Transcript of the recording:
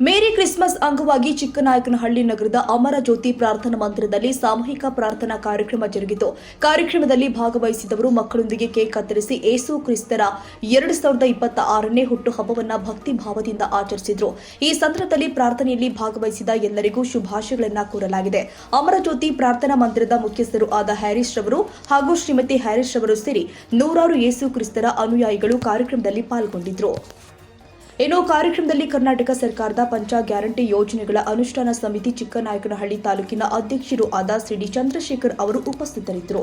ಮೇರಿ Christmas ಅಂಗವಾಗಿ ಚಿಕ್ಕನಾಯಕನಹಳ್ಳಿ ನಗರದ ಅಮರ ಜ್ಯೋತಿ ಪ್ರಾರ್ಥನಾ ಮಂದಿರದಲ್ಲಿ ಸಾಮೂಹಿಕ ಪ್ರಾರ್ಥನಾ ಕಾರ್ಯಕ್ರಮ ಜರುಗಿತು. ಕಾರ್ಯಕ್ರಮದಲ್ಲಿ ಭಾಗವಹಿಸಿದವರು ಮಕ್ಕಳೊಂದಿಗೆ ಕೇಕ್ ಕತ್ತರಿಸಿ ಏಸು ಕ್ರಿಸ್ತರ ಎರಡು ಸಾವಿರದ ಇಪ್ಪತ್ತ ಆರನೇ ಹುಟ್ಟುಹಬ್ಬವನ್ನ ಭಕ್ತಿ ಭಾವದಿಂದ ಆಚರಿಸಿದ್ರು. ಈ ಸಂದರ್ಭದಲ್ಲಿ ಪ್ರಾರ್ಥನೆಯಲ್ಲಿ ಭಾಗವಹಿಸಿದ ಎಲ್ಲರಿಗೂ ಶುಭಾಶಯಗಳನ್ನು ಕೋರಲಾಗಿದೆ. ಅಮರ ಜ್ಯೋತಿ ಪ್ರಾರ್ಥನಾ ಮಂದಿರದ ಮುಖ್ಯಸ್ಥರು ಆದ ಹ್ಯಾರಿಸ್ ರವರು ಹಾಗೂ ಶ್ರೀಮತಿ ಹ್ಯಾರಿಸ್ ರವರು ಸೇರಿ ನೂರಾರು ಯೇಸು ಕ್ರಿಸ್ತರ ಅನುಯಾಯಿಗಳು ಕಾರ್ಯಕ್ರಮದಲ್ಲಿ ಪಾಲ್ಗೊಂಡಿದ್ರು. ಇನ್ನು ಕಾರ್ಯಕ್ರಮದಲ್ಲಿ ಕರ್ನಾಟಕ ಸರ್ಕಾರದ ಪಂಚ ಗ್ಯಾರಂಟಿ ಯೋಜನೆಗಳ ಅನುಷ್ಠಾನ ಸಮಿತಿ ಚಿಕ್ಕನಾಯಕನಹಳ್ಳಿ ತಾಲೂಕಿನ ಅಧ್ಯಕ್ಷರು ಆದ ಸಿಡಿ ಚಂದ್ರಶೇಖರ್ ಅವರು ಉಪಸ್ಥಿತರಿದ್ದರು.